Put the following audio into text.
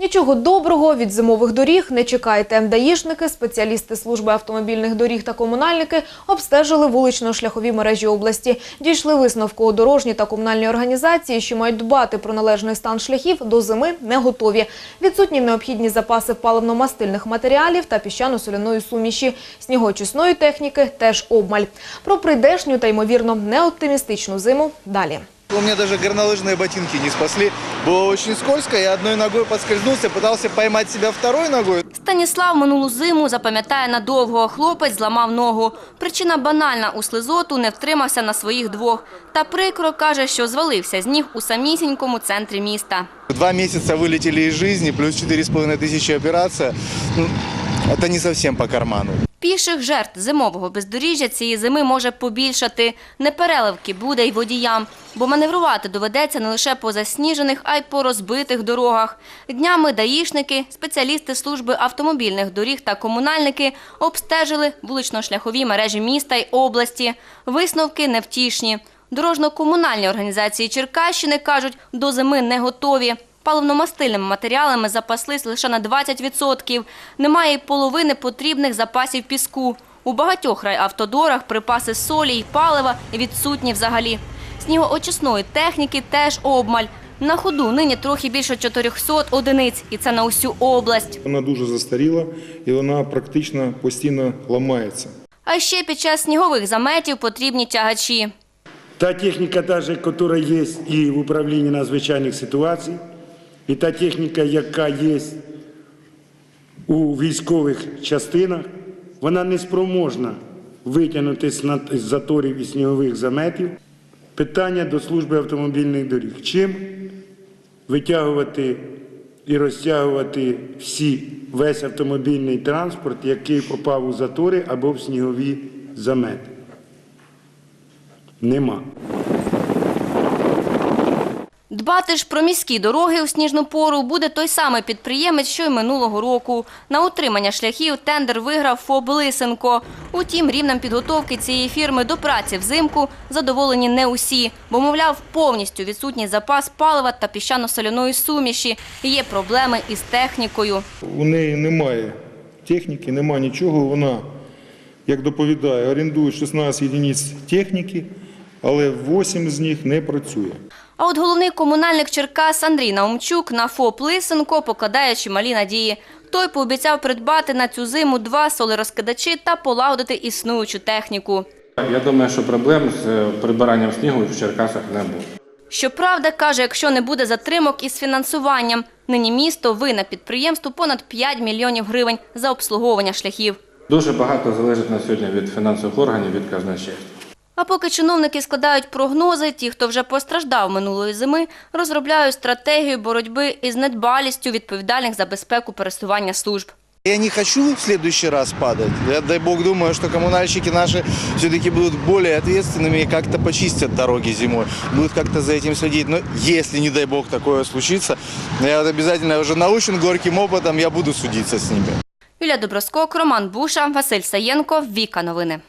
Нічого доброго від зимових доріг не чекайте. Даїшники, спеціалісти служби автомобільних доріг та комунальники обстежили вулично-шляхові мережі області. Дійшли висновку дорожні та комунальні організації, що мають дбати про належний стан шляхів, до зими не готові. Відсутні необхідні запаси паливно-мастильних матеріалів та піщано-соляної суміші. Снігоочисної техніки теж обмаль. Про прийдешню та ймовірно неоптимістичну зиму далі. У меня даже горнолыжные ботинки не спасли. Было очень скользко, я одной ногой подскользнулся, пытался поймать себя второй ногой. Станіслав минулу зиму запам'ятає надовго. Хлопець зламав ногу. Причина банальна у слизоту не втримався на своїх двох. Та прикро каже, що звалився з ніг у самісінькому центрі міста. Два месяца вылетели из жизни, плюс четыре с половиной тысячи операция. Ну, это не совсем по карману. Піших жертв зимового бездоріжжя цієї зими може побільшати. Непереливки буде й водіям, бо маневрувати доведеться не лише по засніжених, а й по розбитих дорогах. Днями даїшники, спеціалісти служби автомобільних доріг та комунальники обстежили вулично-шляхові мережі міста й області. Висновки невтішні. Дорожно-комунальні організації Черкащини кажуть, до зими не готові. Паливно-мастильними матеріалами запаслись лише на 20%. Немає й половини потрібних запасів піску. У багатьох райавтодорах припаси солі й палива відсутні взагалі. Снігоочисної техніки теж обмаль. На ходу нині трохи більше 400 одиниць, і це на усю область. Вона дуже застаріла і вона практично постійно ламається. А ще під час снігових заметів потрібні тягачі. Та техніка, яка є і в управлінні надзвичайних ситуацій, і та техніка, яка є у військових частинах, вона не спроможна витягнути з заторів і снігових заметів. Питання до служби автомобільних доріг. Чим витягувати і розтягувати всі, весь автомобільний транспорт, який попав у затори або в снігові замети? Нема. Дбати ж про міські дороги у сніжну пору буде той самий підприємець, що й минулого року. На утримання шляхів тендер виграв ФОБ Лисенко. Утім, рівнем підготовки цієї фірми до праці взимку задоволені не усі, бо, мовляв, повністю відсутній запас палива та піщано-соляної суміші. Є проблеми із технікою. У неї немає техніки, немає нічого. Вона, як доповідає, орендує 16 одиниць техніки, але 8 з них не працює. А от головний комунальник Черкас Андрій Наумчук на ФОП Лисенко покладає чималі надії. Той пообіцяв придбати на цю зиму два солерозкидачі та полагодити існуючу техніку. Я думаю, що проблем з е, прибиранням снігу в Черкасах не буде. Щоправда, каже, якщо не буде затримок із фінансуванням, нині місто винна підприємству понад 5 мільйонів гривень за обслуговування шляхів. Дуже багато залежить на сьогодні від фінансових органів, від казначейства. А поки чиновники складають прогнози, ті, хто вже постраждав минулої зими, розробляють стратегію боротьби із недбалістю відповідальних за безпеку пересування служб. Я не хочу в следующий раз падать. Я, дай бог, думаю, что коммунальщики наши все-таки будут более ответственными и как-то почистят дороги зимой. Будут как-то за этим следить. Но если, не дай бог, такое случится, я вот обязательно уже научен горьким опытом, я буду судиться с ними. Юлія Доброскок, Роман Буша, Василь Саєнко, Віка Новини.